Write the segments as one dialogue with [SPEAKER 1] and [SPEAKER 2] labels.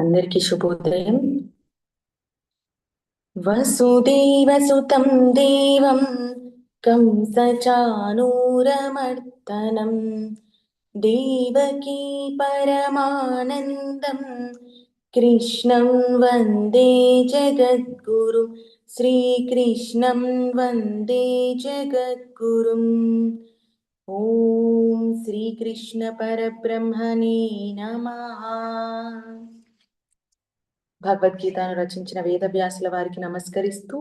[SPEAKER 1] అందరికీ శుభోదయం. వసుదేవసుతం దేవం కంసచానూరమర్దనం. దేవకీ పరమానందం కృష్ణం వందే జగద్గురు. శ్రీకృష్ణం వందే జగద్గురుం. ఓం శ్రీకృష్ణ పరబ్రహ్మణే నమః. భగవద్గీతను రచించిన వేదవ్యాసుల వారికి నమస్కరిస్తూ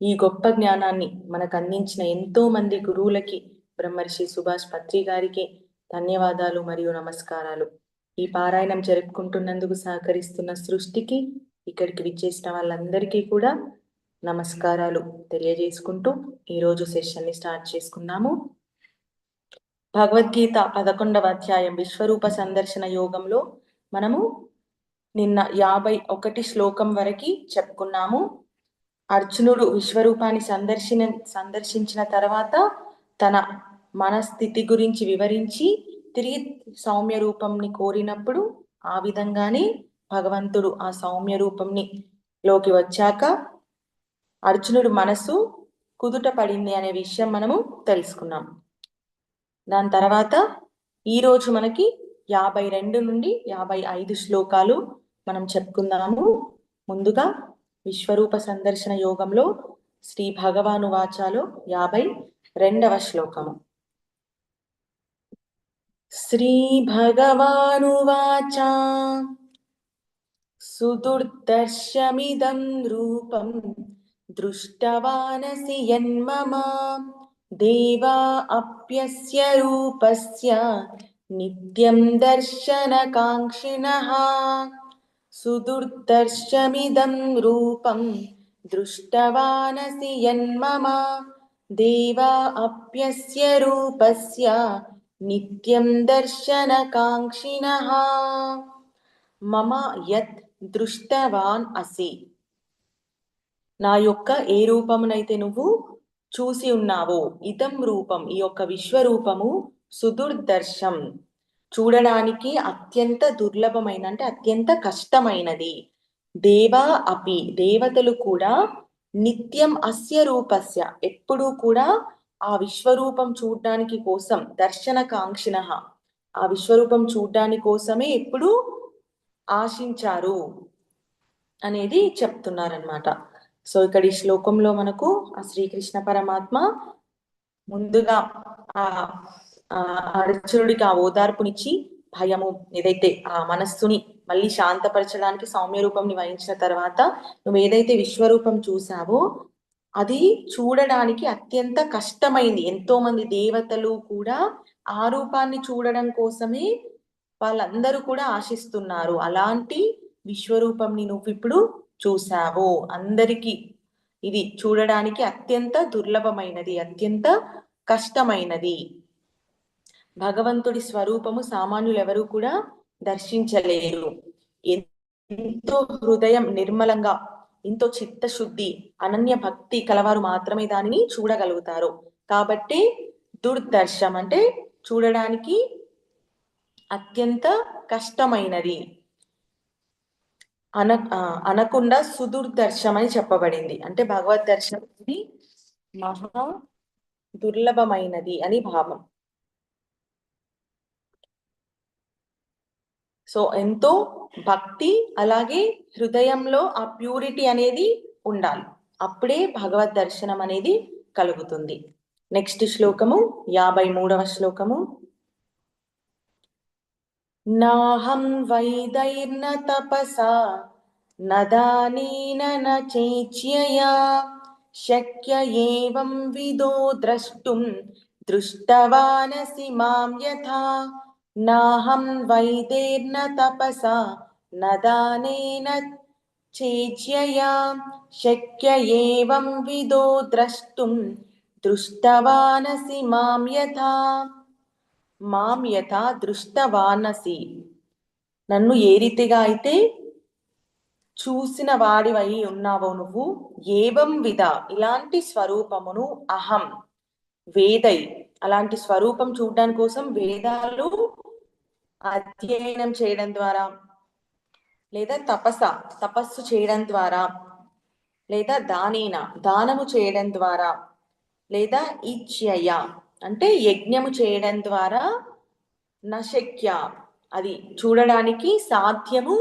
[SPEAKER 1] ఈ గొప్ప జ్ఞానాన్ని మనకు అందించిన ఎంతో మంది గురువులకి బ్రహ్మర్షి సుభాష్ పత్రి గారికి ధన్యవాదాలు మరియు నమస్కారాలు. ఈ పారాయణం జరుపుకుంటున్నందుకు సహకరిస్తున్న సృష్టికి ఇక్కడికి విచ్చేసిన వాళ్ళందరికీ కూడా నమస్కారాలు తెలియజేసుకుంటూ ఈరోజు సెషన్ని స్టార్ట్ చేసుకున్నాము భగవద్గీత పదకొండవ అధ్యాయం విశ్వరూప సందర్శన యోగంలో మనము నిన్న యాభై ఒకటి శ్లోకం వరకు చెప్పుకున్నాము. అర్జునుడు విశ్వరూపాన్ని సందర్శన సందర్శించిన తర్వాత తన మనస్థితి గురించి వివరించి తిరిగి సౌమ్య రూపంని కోరినప్పుడు ఆ విధంగానే భగవంతుడు ఆ సౌమ్య రూపంని లోకి వచ్చాక అర్జునుడు మనసు కుదుట పడింది అనే విషయం మనము తెలుసుకున్నాం. దాని తర్వాత ఈరోజు మనకి యాభై రెండు నుండి యాభై ఐదు శ్లోకాలు మనం చెప్పుకుందాము. ముందుగా విశ్వరూప సందర్శన యోగంలో శ్రీ భగవాను వాచాలో యాభై రెండవ శ్లోకము. శ్రీ భగవానువాచ సుదుర్దర్శమిదం రూపం దృష్టవానసి యన్మమ దేవా అప్యస్య రూపస్య నిత్యం దర్శనకాంక్షిణः సుదుర్దర్శమిదం రూపం దృష్టవానసి యన్మమ దేవా అప్యస్య రూపస్య నిత్యం దర్శనకాంక్షిణः మమ యత్ దృష్టవాన్ అసి నా యొక్క ఏ రూపమునైతే నువ్వు చూసి ఉన్నావో ఇదం రూపం ఈ యొక్క విశ్వరూపము సుదుర్దర్శం. చూడడానికి అత్యంత దుర్లభమైన అంటే అత్యంత కష్టమైనది. దేవా అపి దేవతలు కూడా నిత్యం అస్య రూపస్య ఎప్పుడూ కూడా ఆ విశ్వరూపం చూడడానికి కోసం దర్శన కాంక్షిణ ఆ విశ్వరూపం చూడడాని కోసమే ఎప్పుడు ఆశించారు అనేది చెప్తున్నారనమాట సో ఇక్కడ ఈ శ్లోకంలో మనకు ఆ శ్రీకృష్ణ పరమాత్మ ముందుగా ఆ అర్జునుడికి ఆ ఓదార్పునిచ్చి భయము ఏదైతే ఆ మనస్సుని మళ్ళీ శాంతపరచడానికి సౌమ్య రూపంని వహించిన తర్వాత నువ్వు ఏదైతే విశ్వరూపం చూసావో అది చూడడానికి అత్యంత కష్టమైంది. ఎంతో మంది దేవతలు కూడా ఆ రూపాన్ని చూడడం కోసమే వాళ్ళందరూ కూడా ఆశిస్తున్నారు. అలాంటి విశ్వరూపంని నువ్వు ఇప్పుడు చూసావు అందరికీ ఇది చూడడానికి అత్యంత దుర్లభమైనది అత్యంత కష్టమైనది. భగవంతుడి స్వరూపము సామాన్యులు ఎవరు కూడా దర్శించలేరు. ఎంతో హృదయం నిర్మలంగా ఎంతో చిత్తశుద్ధి అనన్య భక్తి కలవారు మాత్రమే దానిని చూడగలుగుతారు. కాబట్టి దుర్దర్శం అంటే చూడడానికి అత్యంత కష్టమైనది. అన అనకుండా సుదుర్దర్శం అని చెప్పబడింది. అంటే భగవద్ దర్శనం మహా దుర్లభమైనది అని భావం. సో ఎంతో భక్తి అలాగే హృదయంలో ఆ ప్యూరిటీ అనేది ఉండాలి. అప్పుడే భగవద్ దర్శనం అనేది కలుగుతుంది. నెక్స్ట్ శ్లోకము యాభై మూడవ శ్లోకము. నాహం వైదైర్న తపసా నదానీన న చేచ్యయా శక్య ఏవం విదో ద్రష్టుం దృష్టవానసి మాం యథా. నాహం వైదేర్న తపసా నదానేన చేజ్యయా శక్య ఏవం విదో ద్రష్టుం దృష్టవానసి మాం యథా. మాం యథా దృష్టవానసి. నన్ను ఏ రీతిగా అయితే చూసిన వాడివై ఉన్నావో నువ్వు ఏవం విధ ఇలాంటి స్వరూపమును అహం వేదై అలాంటి స్వరూపం చూడడానికి కోసం వేదాలు అధ్యయనం చేయడం ద్వారా లేదా తపస తపస్సు చేయడం ద్వారా లేదా దానేన దానము చేయడం ద్వారా లేదా ఇచ్చయ అంటే యజ్ఞము చేయడం ద్వారా నశక్య అది చూడడానికి సాధ్యము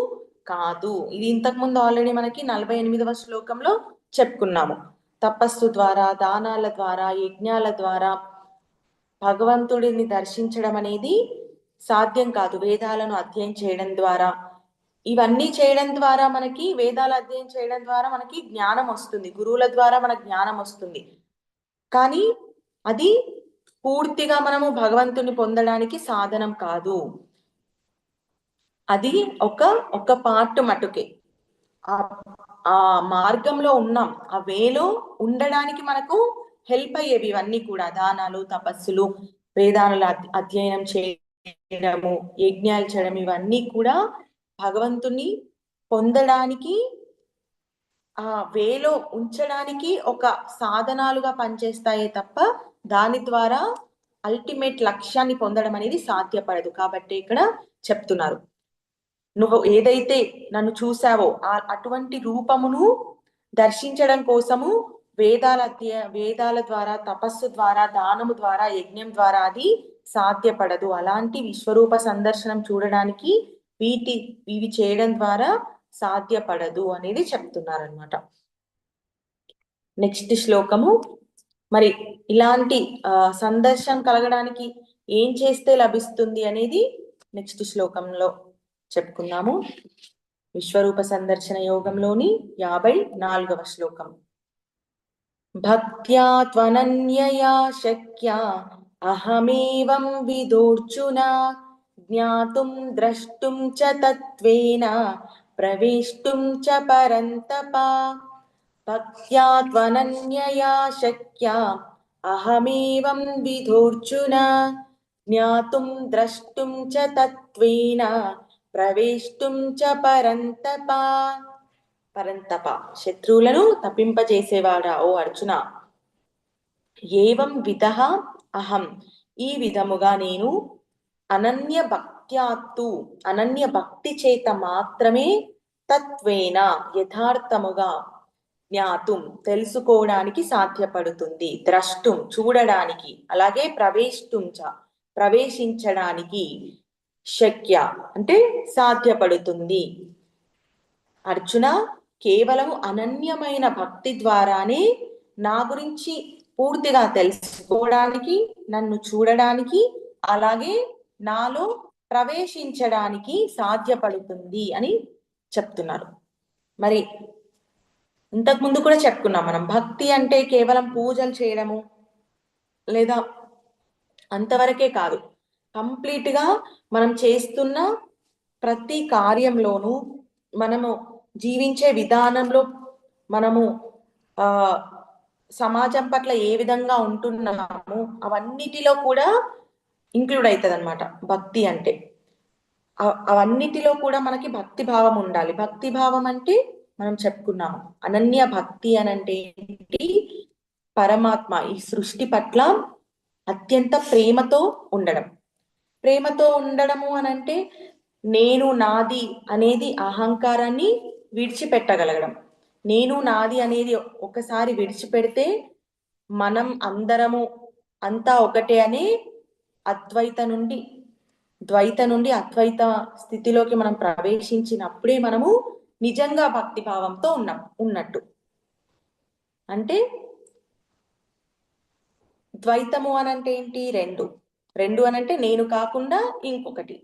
[SPEAKER 1] కాదు. ఇది ఇంతకుముందు ఆల్రెడీ మనకి నలభై ఎనిమిదవ శ్లోకంలో చెప్పుకున్నాము. తపస్సు ద్వారా దానాల ద్వారా యజ్ఞాల ద్వారా భగవంతుడిని దర్శించడం అనేది సాధ్యం కాదు. వేదాలను అధ్యయనం చేయడం ద్వారా. ఇవన్నీ చేయడం ద్వారా మనకి వేదాలు అధ్యయనం చేయడం ద్వారా మనకి జ్ఞానం వస్తుంది. గురువుల ద్వారా మన జ్ఞానం వస్తుంది. కానీ అది పూర్తిగా మనము భగవంతుని పొందడానికి సాధనం కాదు. అది ఒక ఒక పార్ట్ మటుకే. ఆ ఆ మార్గంలో ఉన్నాం. ఆ వేలో ఉండడానికి మనకు హెల్ప్ అయ్యేవి ఇవన్నీ కూడా. దానాలు తపస్సులు వేదాల అధ్యయనం చేయడము యజ్ఞాలు చేయడం ఇవన్నీ కూడా భగవంతుని పొందడానికి ఆ వేలో ఉంచడానికి ఒక సాధనాలుగా పనిచేస్తాయే తప్ప దాని ద్వారా అల్టిమేట్ లక్ష్యాన్ని పొందడం అనేది సాధ్యపడదు. కాబట్టి ఇక్కడ చెప్తున్నారు. నువ్వు ఏదైతే నన్ను చూసావో ఆ అటువంటి రూపమును దర్శించడం కోసము వేదాల వేదాల ద్వారా తపస్సు ద్వారా దానము ద్వారా యజ్ఞం ద్వారా అది సాధ్యపడదు. అలాంటి విశ్వరూప సందర్శనం చూడడానికి వీటి ఇవి చేయడం ద్వారా సాధ్యపడదు అనేది చెప్తున్నారనమాట నెక్స్ట్ శ్లోకము. మరి ఇలాంటి సందర్శనం కలగడానికి ఏం చేస్తే లభిస్తుంది అనేది నెక్స్ట్ శ్లోకంలో చెప్పుకుందాము. విశ్వరూప సందర్శన యోగంలోని యాభై నాలుగవ శ్లోకం. भक्त्या त्वनन्यया शक्या। अहमेवं विधोर्चुना ज्ञातुं द्रष्टुं च तत्त्वेन। प्रवेष्टुं च परन्तपा। भक्त्या त्वनन्यया शक्या। अहमेवं विधोर्चुना ज्ञातुं द्रष्टुं च तत्त्वेन। प्रवेष्टुं च परन्तपा। పరంతప. శత్రువులను తప్పింపజేసేవాడా? ఓ అర్జున! ఏవం విధ అహం? ఈ విధముగా నేను అనన్య భక్త్యాత్తు అనన్య భక్తి చేత మాత్రమే తత్వేన యథార్థముగా జ్ఞాతుం తెలుసుకోవడానికి సాధ్యపడుతుంది. ద్రష్టుం చూడడానికి అలాగే ప్రవేశించ ప్రవేశించడానికి శక్య అంటే సాధ్యపడుతుంది. అర్జున కేవలము అనన్యమైన భక్తి ద్వారానే నా గురించి పూర్తిగా తెలుసుకోవడానికి నన్ను చూడడానికి అలాగే నాలో ప్రవేశించడానికి సాధ్యపడుతుంది అని చెప్తున్నారు. మరి ఇంతకు ముందు కూడా చెప్పుకున్నాం మనం భక్తి అంటే కేవలం పూజలు చేయడము లేదా అంతవరకే కాదు. కంప్లీట్గా మనం చేస్తున్న ప్రతి కార్యంలోనూ మనము జీవించే విధానంలో మనము ఆ సమాజం పట్ల ఏ విధంగా ఉంటున్నాము అవన్నిటిలో కూడా ఇంక్లూడ్ అవుతుంది అనమాట భక్తి అంటే. అవన్నిటిలో కూడా మనకి భక్తి భావం ఉండాలి. భక్తి భావం అంటే మనం చెప్పుకున్నాము. అనన్య భక్తి అనంటే ఏంటి? పరమాత్మ ఈ సృష్టి పట్ల అత్యంత ప్రేమతో ఉండడం. ప్రేమతో ఉండడము అనంటే నేను నాది అనేది అహంకారాన్ని విడిచిపెట్టగలగడం. నేను నాది అనేది ఒకసారి విడిచిపెడితే మనం అందరము అంతా ఒకటే అని అద్వైత నుండి ద్వైత నుండి అద్వైత స్థితిలోకి మనం ప్రవేశించినప్పుడే మనము నిజంగా భక్తి భావంతో ఉన్నాం ఉన్నట్టు. అంటే ద్వైతము అనంటే ఏంటి? రెండు. రెండు అనంటే నేను కాకుండా ఇంకొకటి.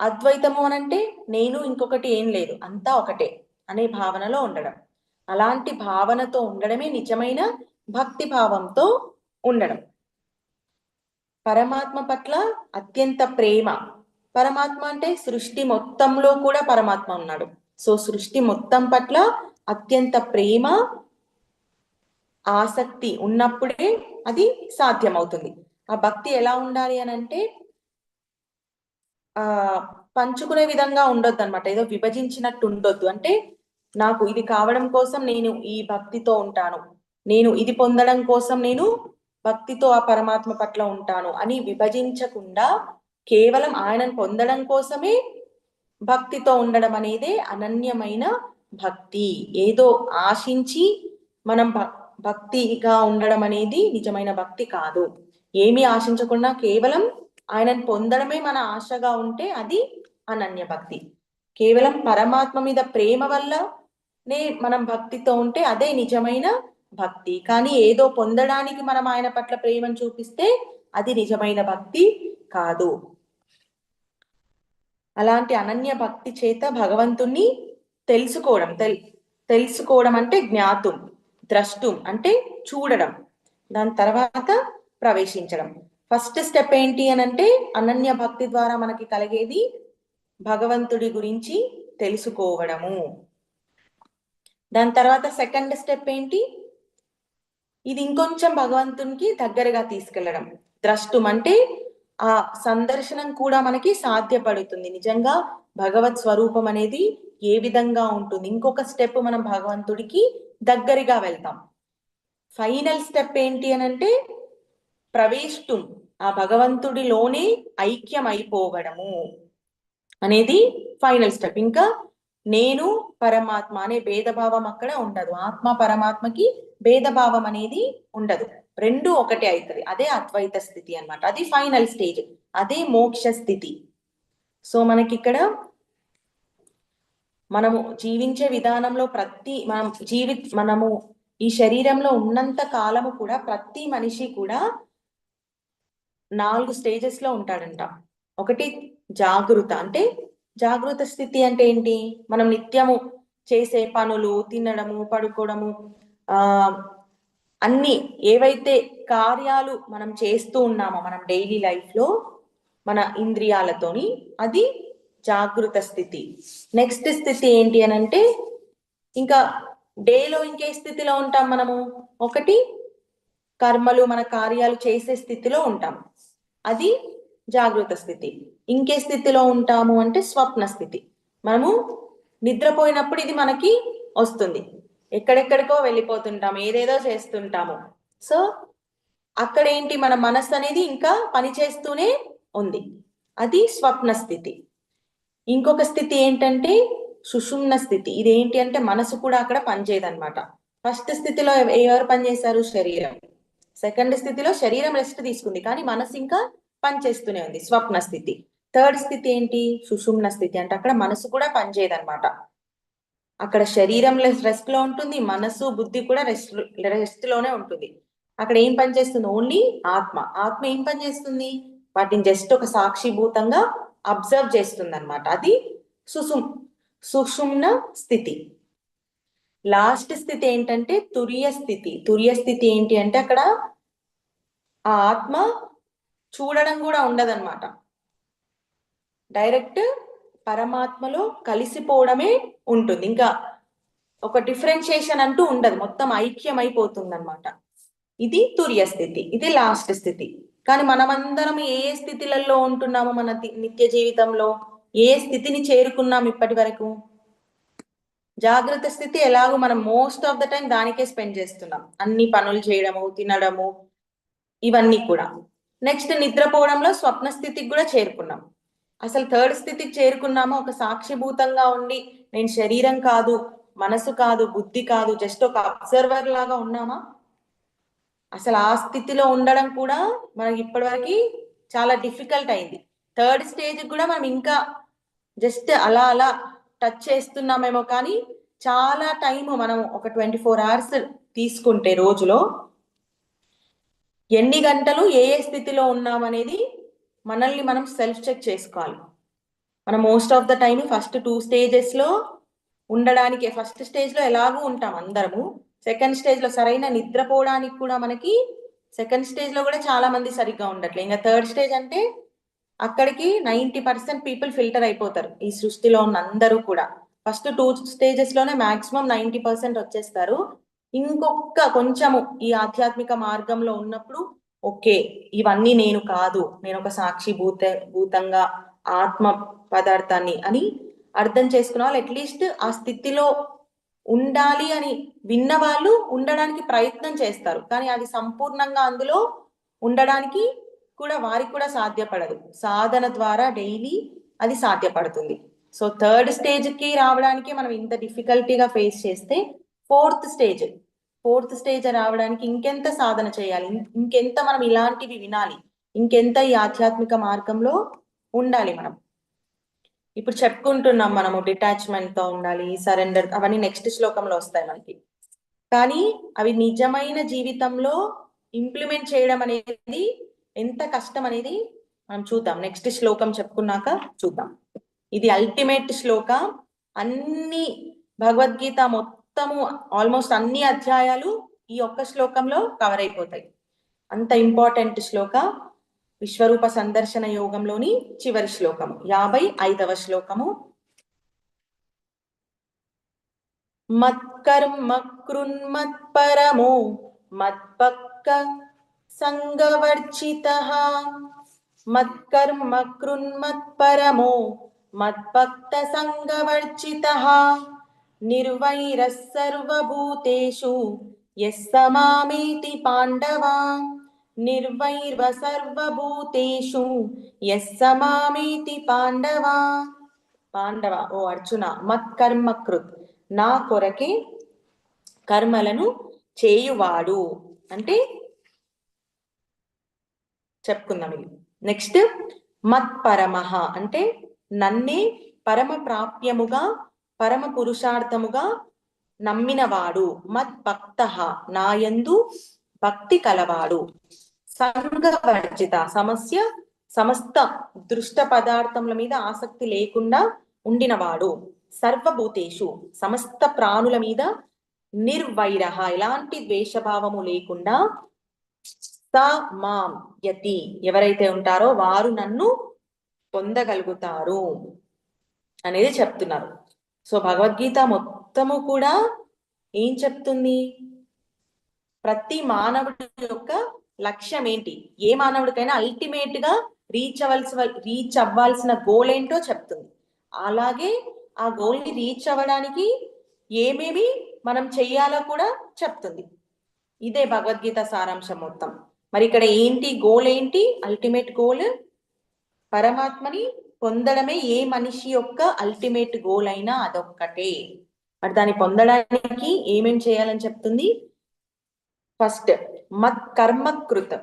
[SPEAKER 1] అద్వైతము అనంటే నేను ఇంకొకటి ఏం లేదు అంతా ఒకటే అనే భావనలో ఉండడం. అలాంటి భావనతో ఉండడమే నిజమైన భక్తి భావంతో ఉండడం. పరమాత్మ పట్ల అత్యంత ప్రేమ. పరమాత్మ అంటే సృష్టి మొత్తంలో కూడా పరమాత్మ ఉన్నాడు. సో సృష్టి మొత్తం పట్ల అత్యంత ప్రేమ ఆసక్తి ఉన్నప్పుడే అది సాధ్యమవుతుంది. ఆ భక్తి ఎలా ఉండాలి అని అంటే ఆ పంచుకునే విధంగా ఉండొద్దు అనమాట ఏదో విభజించినట్టు ఉండొద్దు. అంటే నాకు ఇది కావడం కోసం నేను ఈ భక్తితో ఉంటాను. నేను ఇది పొందడం కోసం నేను భక్తితో ఆ పరమాత్మ పట్ల ఉంటాను అని విభజించకుండా కేవలం ఆయనను పొందడం కోసమే భక్తితో ఉండడం అనేదే అనన్యమైన భక్తి. ఏదో ఆశించి మనం భక్తిగా ఉండడం అనేది నిజమైన భక్తి కాదు. ఏమి ఆశించకుండా కేవలం ఆయనను పొందడమే మన ఆశగా ఉంటే అది అనన్య భక్తి. కేవలం పరమాత్మ మీద ప్రేమ వల్లనే మనం భక్తితో ఉంటే అదే నిజమైన భక్తి. కానీ ఏదో పొందడానికి మనం ఆయన పట్ల ప్రేమను చూపిస్తే అది నిజమైన భక్తి కాదు. అలాంటి అనన్య భక్తి చేత భగవంతుణ్ణి తెలుసుకోవడం తెల్ తెలుసుకోవడం అంటే జ్ఞాతం ద్రష్టం అంటే చూడడం. దాని తర్వాత ప్రవేశించడం. ఫస్ట్ స్టెప్ ఏంటి అని అంటే అనన్య భక్తి ద్వారా మనకి కలిగేది భగవంతుడి గురించి తెలుసుకోవడము. దాని తర్వాత సెకండ్ స్టెప్ ఏంటి? ఇది ఇంకొంచెం భగవంతునికి దగ్గరగా తీసుకెళ్ళడం. ద్రష్టం అంటే ఆ సందర్శనం కూడా మనకి సాధ్యపడుతుంది. నిజంగా భగవత్ స్వరూపం అనేది ఏ విధంగా ఉంటుంది? ఇంకొక స్టెప్ మనం భగవంతుడికి దగ్గరగా వెళ్తాం. ఫైనల్ స్టెప్ ఏంటి అని అంటే ప్రవేశం ఆ భగవంతుడిలోనే ఐక్యం అయిపోవడము అనేది ఫైనల్ స్టెప్. ఇంకా నేను పరమాత్మ అనే భేదభావం అక్కడ ఉండదు. ఆత్మ పరమాత్మకి భేదభావం అనేది ఉండదు. రెండు ఒకటే అవుతుంది అదే అద్వైత స్థితి అనమాట అది ఫైనల్ స్టేజ్. అదే మోక్ష స్థితి. సో మనకి ఇక్కడ మనము జీవించే విధానంలో ప్రతి మనం జీవి మనము ఈ శరీరంలో ఉన్నంత కాలము కూడా ప్రతి మనిషి కూడా నాలుగు స్టేజెస్లో ఉంటాడంట. ఒకటి జాగృత. అంటే జాగృత స్థితి అంటే ఏంటి? మనం నిత్యము చేసే పనులు తినడము పడుకోవడము ఆ అన్ని ఏవైతే కార్యాలు మనం చేస్తూ ఉన్నామో మనం డైలీ లైఫ్లో మన ఇంద్రియాలతోని అది జాగృత స్థితి. నెక్స్ట్ స్థితి ఏంటి అని అంటే ఇంకా డేలో ఇంకే స్థితిలో ఉంటాం మనము. ఒకటి కర్మలు మన కార్యాలు చేసే స్థితిలో ఉంటాం. అది జాగృత స్థితి. ఇంకే స్థితిలో ఉంటాము అంటే స్వప్న స్థితి. మనము నిద్రపోయినప్పుడు ఇది మనకి వస్తుంది. ఎక్కడెక్కడికో వెళ్ళిపోతుంటాము ఏదేదో చేస్తుంటాము. సో అక్కడ ఏంటి మన మనస్సు అనేది ఇంకా పని చేస్తూనే ఉంది. అది స్వప్న స్థితి. ఇంకొక స్థితి ఏంటంటే సుషుమ్న స్థితి. ఇది ఏంటి అంటే మనసు కూడా అక్కడ పనిచేయదనమాట ఫస్ట్ స్థితిలో ఎవరు పనిచేశారు? శరీరం. సెకండ్ స్థితిలో శరీరం రెస్ట్ తీసుకుంది. కానీ మనసు ఇంకా పనిచేస్తూనే ఉంది. స్వప్న స్థితి. థర్డ్ స్థితి ఏంటి? సుషుమ్న స్థితి. అంటే అక్కడ మనసు కూడా పనిచేయదు అనమాట అక్కడ శరీరం రెస్ట్లో ఉంటుంది. మనసు బుద్ధి కూడా రెస్ట్ రెస్ట్లోనే ఉంటుంది. అక్కడ ఏం పనిచేస్తుంది ఓన్లీ ఆత్మ. ఆత్మ ఏం పనిచేస్తుంది వాటిని జస్ట్ ఒక సాక్షిభూతంగా అబ్జర్వ్ చేస్తుంది అనమాట అది సుసుమ్ సుషుమ్న స్థితి. లాస్ట్ స్థితి ఏంటంటే తురియ స్థితి తురియ స్థితి ఏంటి అంటే అక్కడ ఆ ఆత్మ చూడడం కూడా ఉండదన్నమాట. డైరెక్ట్ పరమాత్మలో కలిసిపోవడమే ఉంటుంది. ఇంకా ఒక డిఫరెన్షియేషన్ అంటూ ఉండదు. మొత్తం ఐక్యం అయిపోతుంది అనమాట ఇది తుర్య స్థితి. ఇది లాస్ట్ స్థితి. కానీ మనమందరం ఏ స్థితిలలో ఉంటున్నాము మన నిత్య జీవితంలో ఏ స్థితిని చేరుకున్నాం ఇప్పటి వరకు? జాగ్రత్త స్థితి ఎలాగో మనం మోస్ట్ ఆఫ్ ద టైం దానికే స్పెండ్ చేస్తున్నాం. అన్ని పనులు చేయడము తినడము ఇవన్నీ కూడా. నెక్స్ట్ నిద్రపోవడంలో స్వప్న స్థితికి కూడా చేరుకున్నాం. అసలు థర్డ్ స్థితికి చేరుకున్నామో? ఒక సాక్షిభూతంగా ఉండి నేను శరీరం కాదు మనసు కాదు బుద్ధి కాదు జస్ట్ ఒక అబ్జర్వర్ లాగా ఉన్నామా? అసలు ఆ స్థితిలో ఉండడం కూడా మనకి ఇప్పటివరకు చాలా డిఫికల్ట్ అయింది. థర్డ్ స్టేజ్ కూడా మనం ఇంకా జస్ట్ అలా అలా టచ్ చేస్తున్నామేమో కానీ చాలా టైం మనం ఒక ట్వంటీ ఫోర్ అవర్స్ తీసుకుంటే రోజులో ఎన్ని గంటలు ఏ ఏ స్థితిలో ఉన్నామనేది మనల్ని మనం సెల్ఫ్ చెక్ చేసుకోవాలి. మనం most of the time first two స్టేజెస్లో ఉండడానికి ఫస్ట్ స్టేజ్లో ఎలాగూ ఉంటాం అందరము. సెకండ్ స్టేజ్లో సరైన నిద్రపోవడానికి కూడా మనకి సెకండ్ స్టేజ్లో కూడా చాలా మంది సరిగ్గా ఉండట్లే. ఇంకా థర్డ్ స్టేజ్ అంటే అక్కడికి నైంటీ పర్సెంట్ పీపుల్ ఫిల్టర్ అయిపోతారు ఈ సృష్టిలో ఉన్న అందరూ కూడా. ఫస్ట్ టూ స్టేజెస్లోనే మాక్సిమం నైంటీ పర్సెంట్ వచ్చేస్తారు. ఇంకొక కొంచెము ఈ ఆధ్యాత్మిక మార్గంలో ఉన్నప్పుడు ఓకే ఇవన్నీ నేను కాదు నేను ఒక సాక్షి భూత భూతంగా ఆత్మ పదార్థాన్ని అని అర్థం చేసుకున్న వాళ్ళు అట్లీస్ట్ ఆ స్థితిలో ఉండాలి అని విన్న వాళ్ళు ఉండడానికి ప్రయత్నం చేస్తారు. కానీ అది సంపూర్ణంగా అందులో ఉండడానికి కూడా వారికి కూడా సాధ్యపడదు. సాధన ద్వారా డైలీ అది సాధ్యపడుతుంది. సో థర్డ్ స్టేజ్కి రావడానికి మనం ఇంత డిఫికల్టీగా ఫేస్ చేస్తే ఫోర్త్ స్టేజ్ ఫోర్త్ స్టేజ్ రావడానికి ఇంకెంత సాధన చేయాలి? ఇంకెంత మనం ఇలాంటివి వినాలి? ఇంకెంత ఈ ఆధ్యాత్మిక మార్గంలో ఉండాలి మనం? ఇప్పుడు చెప్పుకుంటున్నాం మనము డిటాచ్మెంట్తో ఉండాలి సరెండర్ అవన్నీ నెక్స్ట్ శ్లోకంలో వస్తాయి మనకి. కానీ అవి నిజమైన జీవితంలో ఇంప్లిమెంట్ చేయడం అనేది ఎంత కష్టం అనేది మనం చూద్దాం. నెక్స్ట్ శ్లోకం చెప్పుకున్నాక చూద్దాం. ఇది అల్టిమేట్ శ్లోక. అన్ని భగవద్గీత మొత్తము ఆల్మోస్ట్ అన్ని అధ్యాయాలు ఈ ఒక్క శ్లోకంలో కవర్ అయిపోతాయి. అంత ఇంపార్టెంట్ శ్లోక విశ్వరూప సందర్శన యోగంలోని చివరి శ్లోకము యాభై ఐదవ శ్లోకము. మత్కర్మ కృన్మత్పరమో మత్పక్క సంగవర్జిత మత్కర్మ కృన్మత్పరమో మత్పక్త సంగవర్జిత నిర్వైరः సర్వభూతేషు యः సమామేతి పాండవా నిర్వైర్వ సర్వభూతేషు పాండవా పాండవ ఓ అర్జున మత్కర్మకృత్ నా కొరకే కర్మలను చేయువాడు. అంటే చెప్పుకుందాం ఇది నెక్స్ట్ మత్పరమః. అంటే నన్నే పరమ ప్రాప్యముగా పరమ పురుషార్థముగా నమ్మినవాడు. మద్భక్త నాయందు భక్తి కలవాడు. సంగవర్జిత సమస్య సమస్త దృష్ట పదార్థముల మీద ఆసక్తి లేకుండా ఉండినవాడు. సర్వభూతేషు సమస్త ప్రాణుల మీద నిర్వైర. ఎలాంటి ద్వేషభావము లేకుండా స మాం యతి. ఎవరైతే ఉంటారో వారు నన్ను పొందగలుగుతారు అనేది చెప్తున్నారు. సో భగవద్గీత మొత్తము కూడా ఏం చెప్తుంది? ప్రతి మానవుడి యొక్క లక్ష్యం ఏంటి? ఏ మానవుడికైనా అల్టిమేట్గా రీచ్ అవ్వాల్సి రీచ్ అవ్వాల్సిన గోల్ ఏంటో చెప్తుంది. అలాగే ఆ గోల్ని రీచ్ అవ్వడానికి ఏమేమి మనం చెయ్యాలో కూడా చెప్తుంది. ఇదే భగవద్గీత సారాంశం మొత్తం. మరి ఇక్కడ ఏంటి గోల్ ఏంటి? అల్టిమేట్ గోల్ పరమాత్మని పొందడమే ఏ మనిషి యొక్క అల్టిమేట్ గోల్ అయినా అదొక్కటే. మరి దాన్ని పొందడానికి ఏమేం చేయాలని చెప్తుంది? ఫస్ట్ మత్ కర్మకృతం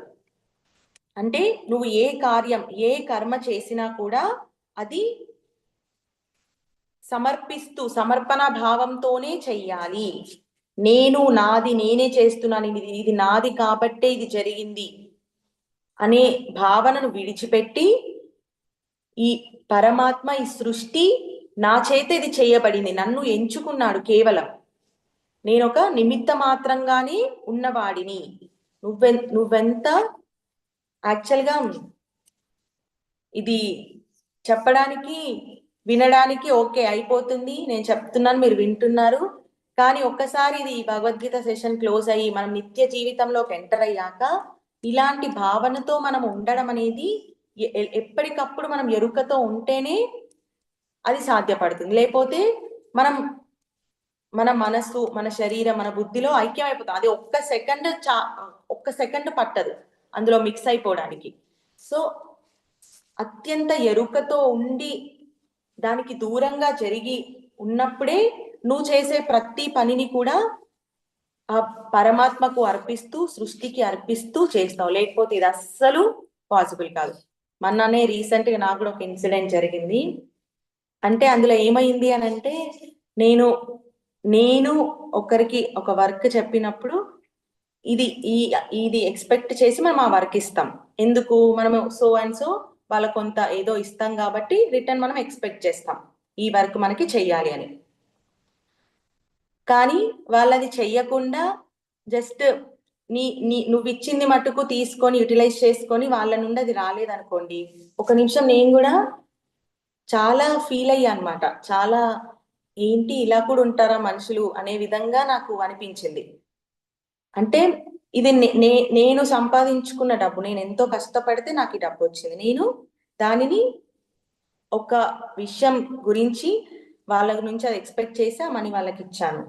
[SPEAKER 1] అంటే నువ్వు ఏ కార్యం ఏ కర్మ చేసినా కూడా అది సమర్పిస్తూ సమర్పణ భావంతోనే చెయ్యాలి. నేను నాది నేనే చేస్తున్నాను ఇది ఇది నాది కాబట్టే ఇది జరిగింది అనే భావనను విడిచిపెట్టి ఈ పరమాత్మ ఈ సృష్టి నా చేత ఇది చేయబడింది. నన్ను ఎంచుకున్నాడు కేవలం. నేను ఒక నిమిత్త మాత్రంగానే ఉన్నవాడిని. నువ్వె నువ్వెంత యాక్చువల్గా ఇది చెప్పడానికి వినడానికి ఓకే అయిపోతుంది. నేను చెప్తున్నాను మీరు వింటున్నారు. కానీ ఒక్కసారి ఇది ఈ భగవద్గీత సెషన్ క్లోజ్ అయ్యి మనం నిత్య జీవితంలోకి ఎంటర్ అయ్యాక ఇలాంటి భావనతో మనం ఉండడం అనేది ఎప్పటికప్పుడు మనం ఎరుకతో ఉంటేనే అది సాధ్యపడుతుంది. లేకపోతే మనం మన మనస్సు మన శరీరం మన బుద్ధిలో ఐక్యం అయిపోతుంది అది ఒక్క సెకండ్ చా ఒక్క సెకండ్ పట్టదు అందులో మిక్స్ అయిపోవడానికి. సో అత్యంత ఎరుకతో ఉండి దానికి దూరంగా జరిగి ఉన్నప్పుడే నువ్వు చేసే ప్రతి పనిని కూడా ఆ పరమాత్మకు అర్పిస్తూ సృష్టికి అర్పిస్తూ చేస్తావు. లేకపోతే ఇది అస్సలు పాసిబుల్ కాదు. మొన్ననే రీసెంట్గా నాకు కూడా ఒక ఇన్సిడెంట్ జరిగింది. అంటే అందులో ఏమైంది అని అంటే నేను నేను ఒకరికి ఒక వర్క్ చెప్పినప్పుడు ఇది ఈ ఇది ఎక్స్పెక్ట్ చేసి మనం ఆ వర్క్ ఇస్తాం. ఎందుకు? మనము సో అండ్ సో వాళ్ళ కొంత ఏదో ఇస్తాం కాబట్టి రిటర్న్ మనం ఎక్స్పెక్ట్ చేస్తాం. ఈ వర్క్ మనకి చెయ్యాలి అని. కానీ వాళ్ళది చెయ్యకుండా జస్ట్ నీ నీ నువ్వు ఇచ్చింది మటుకు తీసుకొని యూటిలైజ్ చేసుకొని వాళ్ళ నుండి అది రాలేదనుకోండి ఒక నిమిషం నేను కూడా చాలా ఫీల్ అయ్యా అనమాట చాలా ఏంటి ఇలా కూడా ఉంటారా మనుషులు అనే విధంగా నాకు అనిపించింది. అంటే ఇది నే- నే- నేను సంపాదించుకున్న డబ్బు నేను ఎంతో కష్టపడితే నాకు ఈ డబ్బు వచ్చింది. నేను దానిని ఒక విషయం గురించి వాళ్ళ నుంచి అది ఎక్స్పెక్ట్ చేసి ఆ మనీ వాళ్ళకి ఇచ్చాను.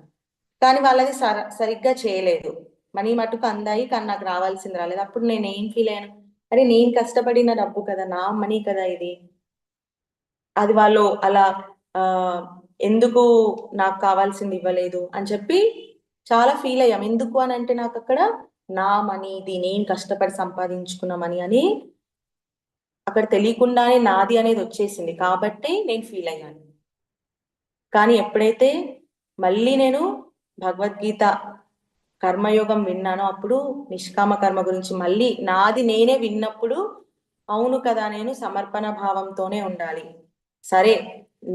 [SPEAKER 1] కానీ వాళ్ళది సర సరిగ్గా చేయలేదు. మనీ మటుకు అందాయి కానీ నాకు రావాల్సింది రాలేదు. అప్పుడు నేను ఏం ఫీల్ అయ్యాను? అరే నేను కష్టపడిన డబ్బు కదా నా మనీ కదా ఇది. అది వాళ్ళు అలా ఆ ఎందుకు నాకు కావాల్సింది ఇవ్వలేదు అని చెప్పి చాలా ఫీల్ అయ్యాం. ఎందుకు అని అంటే నాకు అక్కడ నా మనీ ఇది నేను కష్టపడి సంపాదించుకున్న మనీ అని అక్కడ తెలియకుండానే నాది అనేది వచ్చేసింది. కాబట్టి నేను ఫీల్ అయ్యాను. కానీ ఎప్పుడైతే మళ్ళీ నేను భగవద్గీత కర్మయోగం విన్నాను అప్పుడు నిష్కామ కర్మ గురించి మళ్ళీ నాది నేనే విన్నప్పుడు అవును కదా నేను సమర్పణ భావంతోనే ఉండాలి. సరే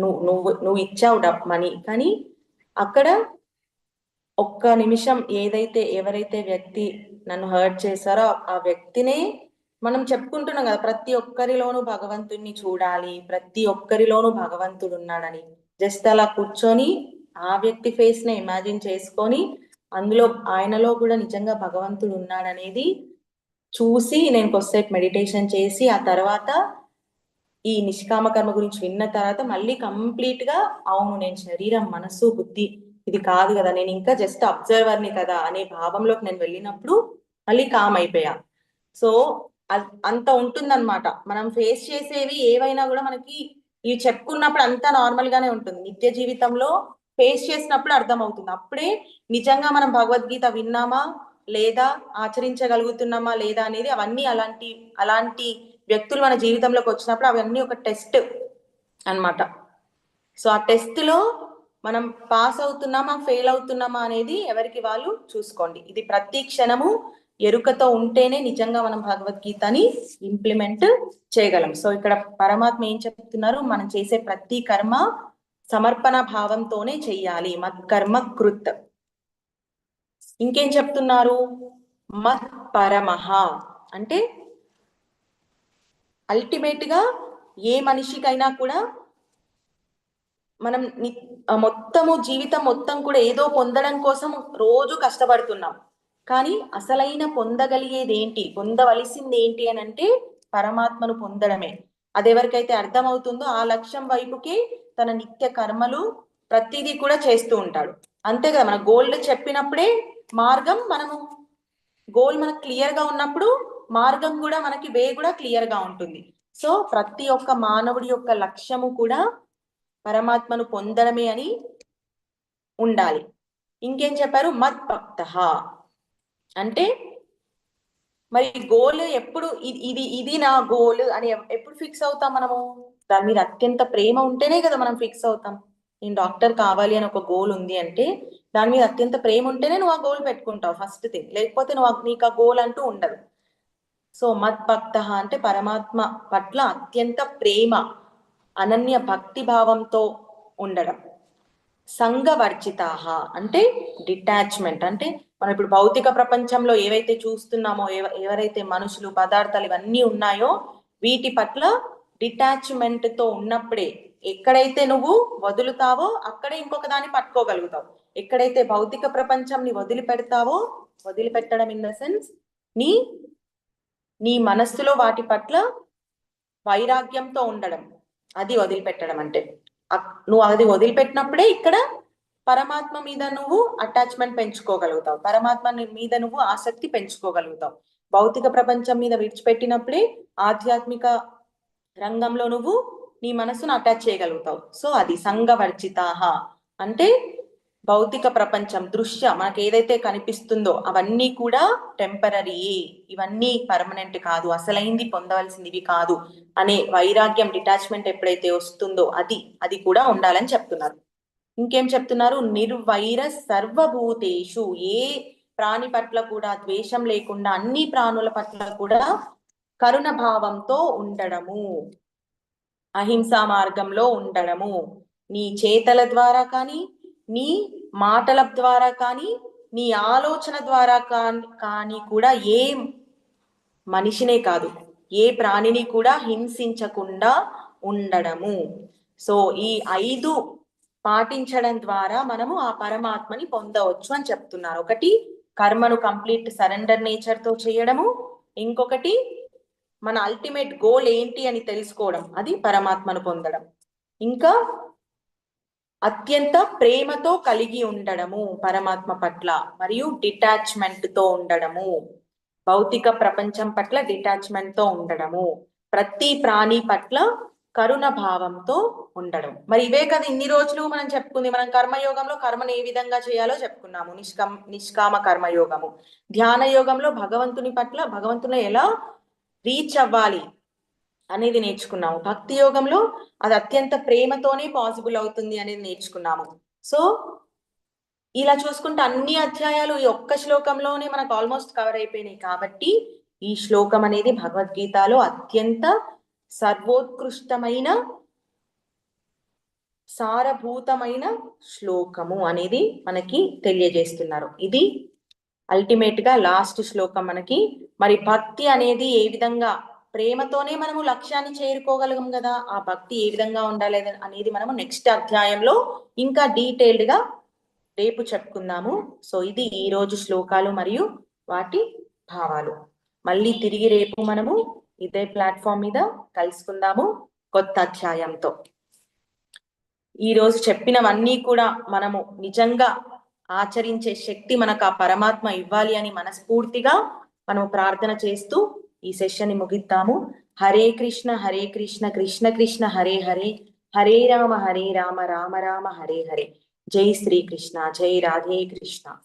[SPEAKER 1] నువ్వు నువ్వు నువ్వు ఇచ్చావు డబ్ మనీ కానీ అక్కడ ఒక్క నిమిషం ఏదైతే ఎవరైతే వ్యక్తి నన్ను హర్ట్ చేశారో ఆ వ్యక్తినే మనం చెప్పుకుంటున్నాం కదా ప్రతి ఒక్కరిలోనూ భగవంతుణ్ణి చూడాలి ప్రతి ఒక్కరిలోనూ భగవంతుడు ఉన్నాడని. జస్ట్ అలా కూర్చొని ఆ వ్యక్తి ఫేస్ ఇమాజిన్ చేసుకొని అందులో ఆయనలో కూడా నిజంగా భగవంతుడు ఉన్నాడనేది చూసి నేను కొద్దిసేపు మెడిటేషన్ చేసి ఆ తర్వాత ఈ నిష్కామ కర్మ గురించి విన్న తర్వాత మళ్ళీ కంప్లీట్గా అవును నేను శరీరం మనస్సు బుద్ధి ఇది కాదు కదా నేను ఇంకా జస్ట్ అబ్జర్వర్ని కదా అనే భావంలోకి నేను వెళ్ళినప్పుడు మళ్ళీ కామ్ అయిపోయా. సో అంత ఉంటుందన్నమాట. మనం ఫేస్ చేసేవి ఏవైనా కూడా మనకి ఇవి చెప్పుకున్నప్పుడు అంతా నార్మల్ గానే ఉంటుంది. నిత్య జీవితంలో ఫేస్ చేసినప్పుడు అర్థమవుతుంది. అప్పుడే నిజంగా మనం భగవద్గీత విన్నామా? లేదా? ఆచరించగలుగుతున్నామా? లేదా? అనేది అవన్నీ అలాంటి అలాంటి వ్యక్తులు మన జీవితంలోకి వచ్చినప్పుడు అవన్నీ ఒక టెస్ట్ అన్నమాట. సో ఆ టెస్ట్లో మనం పాస్ అవుతున్నామా? ఫెయిల్ అవుతున్నామా? అనేది ఎవరికి వాళ్ళు చూసుకోండి. ఇది ప్రతి క్షణము ఎరుకతో ఉంటేనే నిజంగా మనం భగవద్గీతని ఇంప్లిమెంట్ చేయగలం. సో ఇక్కడ పరమాత్మ ఏం చెప్తున్నారు? మనం చేసే ప్రతి కర్మ సమర్పణ భావంతోనే చెయ్యాలి. మత్కర్మ కృత్. ఇంకేం చెప్తున్నారు? మత్ పరమహ. అంటే అల్టిమేట్గా ఏ మనిషికైనా కూడా మనం మొత్తము జీవితం మొత్తం కూడా ఏదో పొందడం కోసం రోజు కష్టపడుతున్నాం. కానీ అసలైన పొందగలిగేది ఏంటి పొందవలసింది ఏంటి అని అంటే పరమాత్మను పొందడమే. అది ఎవరికైతే అర్థమవుతుందో ఆ లక్ష్యం వైపుకి తన నిత్య కర్మలు ప్రతిదీ కూడా చేస్తూ ఉంటాడు. అంతే కదా మన గోల్ చెప్పినప్పుడే మార్గం మనము గోల్ మనకు క్లియర్గా ఉన్నప్పుడు మార్గం కూడా మనకి వే కూడా క్లియర్గా ఉంటుంది. సో ప్రతి ఒక్క మానవుడి యొక్క లక్ష్యము కూడా పరమాత్మను పొందడమే అని ఉండాలి. ఇంకేం చెప్పారు? మత్ భక్త అంటే మరి గోల్ ఎప్పుడు ఇది ఇది నా గోల్ అని ఎప్పుడు ఫిక్స్ అవుతాం మనము? దాని మీద అత్యంత ప్రేమ ఉంటేనే కదా మనం ఫిక్స్ అవుతాం. నేను డాక్టర్ కావాలి అని ఒక గోల్ ఉంది అంటే దాని మీద అత్యంత ప్రేమ ఉంటేనే నువ్వు ఆ గోల్ పెట్టుకుంటావు ఫస్ట్ థింగ్ లేకపోతే నువ్వు నీకు ఆ గోల్ అంటూ ఉండదు. సో మద్భక్త అంటే పరమాత్మ పట్ల అత్యంత ప్రేమ అనన్య భక్తి భావంతో ఉండడం. సంఘవర్జితాహ అంటే డిటాచ్మెంట్ అంటే మనం ఇప్పుడు భౌతిక ప్రపంచంలో ఏవైతే చూస్తున్నామో ఎవరైతే మనుషులు పదార్థాలు ఇవన్నీ ఉన్నాయో వీటి పట్ల డిటాచ్మెంట్తో ఉన్నప్పుడే ఎక్కడైతే నువ్వు వదులుతావో అక్కడే ఇంకొక దాన్ని పట్టుకోగలుగుతావు. ఎక్కడైతే భౌతిక ప్రపంచంని వదిలిపెడతావో వదిలిపెట్టడం ఇన్ ద సెన్స్ నీ నీ మనస్సులో వాటి పట్ల వైరాగ్యంతో ఉండడం. అది వదిలిపెట్టడం అంటే. నువ్వు అది వదిలిపెట్టినప్పుడే ఇక్కడ పరమాత్మ మీద నువ్వు అటాచ్మెంట్ పెంచుకోగలుగుతావు. పరమాత్మ మీద నువ్వు ఆసక్తి పెంచుకోగలుగుతావు. భౌతిక ప్రపంచం మీద విడిచిపెట్టినప్పుడే ఆధ్యాత్మిక రంగంలో నువ్వు నీ మనసును అటాచ్ చేయగలుగుతావు. సో అది సంఘవర్జితాహ. అంటే భౌతిక ప్రపంచం దృశ్య మనకు ఏదైతే కనిపిస్తుందో అవన్నీ కూడా టెంపరీ ఇవన్నీ పర్మనెంట్ కాదు. అసలైంది పొందవలసింది కాదు అనే వైరాగ్యం డిటాచ్మెంట్ ఎప్పుడైతే వస్తుందో అది అది కూడా ఉండాలని చెప్తున్నారు. ఇంకేం చెప్తున్నారు? నిర్వైర సర్వభూతేషు. ఏ ప్రాణి పట్ల కూడా ద్వేషం లేకుండా అన్ని ప్రాణుల పట్ల కూడా కరుణ భావంతో ఉండడము. అహింసా మార్గంలో ఉండడము. నీ చేతల ద్వారా కానీ నీ మాటల ద్వారా కానీ నీ ఆలోచన ద్వారా కానీ కూడా ఏ మనిషినే కాదు ఏ ప్రాణిని కూడా హింసించకుండా ఉండడము. సో ఈ ఐదు పాటించడం ద్వారా మనము ఆ పరమాత్మని పొందవచ్చు అని చెప్తున్నారు. ఒకటి కర్మను కంప్లీట్ సరెండర్ నేచర్తో చేయడము. ఇంకొకటి మన అల్టిమేట్ గోల్ ఏంటి అని తెలుసుకోవడం. అది పరమాత్మను పొందడం. ఇంకా అత్యంత ప్రేమతో కలిగి ఉండడము పరమాత్మ పట్ల మరియు డిటాచ్మెంట్తో ఉండడము. భౌతిక ప్రపంచం పట్ల డిటాచ్మెంట్తో ఉండడము. ప్రతి ప్రాణి పట్ల కరుణ భావంతో ఉండడం. మరి ఇవే కదా ఇన్ని రోజులు మనం చెప్పుకుంది. మనం కర్మయోగంలో కర్మను ఏ విధంగా చేయాలో చెప్పుకున్నాము. నిష్కామ నిష్కామ కర్మయోగము. ధ్యాన యోగంలో భగవంతుని పట్ల భగవంతుని ఎలా రీచ్ అవ్వాలి అనేది నేర్చుకున్నాము. భక్తి యోగంలో అది అత్యంత ప్రేమతోనే పాసిబుల్ అవుతుంది అనేది నేర్చుకున్నాము. సో ఇలా చూసుకుంటే అన్ని అధ్యాయాలు ఈ ఒక్క శ్లోకంలోనే మనకు ఆల్మోస్ట్ కవర్ అయిపోయినాయి. కాబట్టి ఈ శ్లోకం అనేది భగవద్గీతలో అత్యంత సర్వోత్కృష్టమైన సారభూతమైన శ్లోకము అనేది మనకి తెలియజేస్తున్నారు. ఇది అల్టిమేట్గా లాస్ట్ శ్లోకం మనకి. మరి భక్తి అనేది ఏ విధంగా? ప్రేమతోనే మనము లక్ష్యాన్ని చేరుకోగలం కదా. ఆ భక్తి ఏ విధంగా ఉండాలి అనేది మనము నెక్స్ట్ అధ్యాయంలో ఇంకా డీటెయిల్డ్గా రేపు చెప్పుకుందాము. సో ఇది ఈ రోజు శ్లోకాలు మరియు వాటి భావాలు. మళ్ళీ తిరిగి రేపు మనము ఇదే ప్లాట్ఫామ్ మీద కలుసుకుందాము కొత్త అధ్యాయంతో. ఈ రోజు చెప్పినవన్నీ కూడా మనము నిజంగా ఆచరించే శక్తి మనకు ఆ పరమాత్మ ఇవ్వాలి అని మనస్ఫూర్తిగా మనము ప్రార్థన చేస్తూ ఈ సెషన్ని ముగిద్దాము. హరే కృష్ణ హరే కృష్ణ కృష్ణ కృష్ణ హరే హరే. హరే రామ హరే రామ రామ రామ హరే హరే. జై శ్రీకృష్ణ జై రాధే కృష్ణ.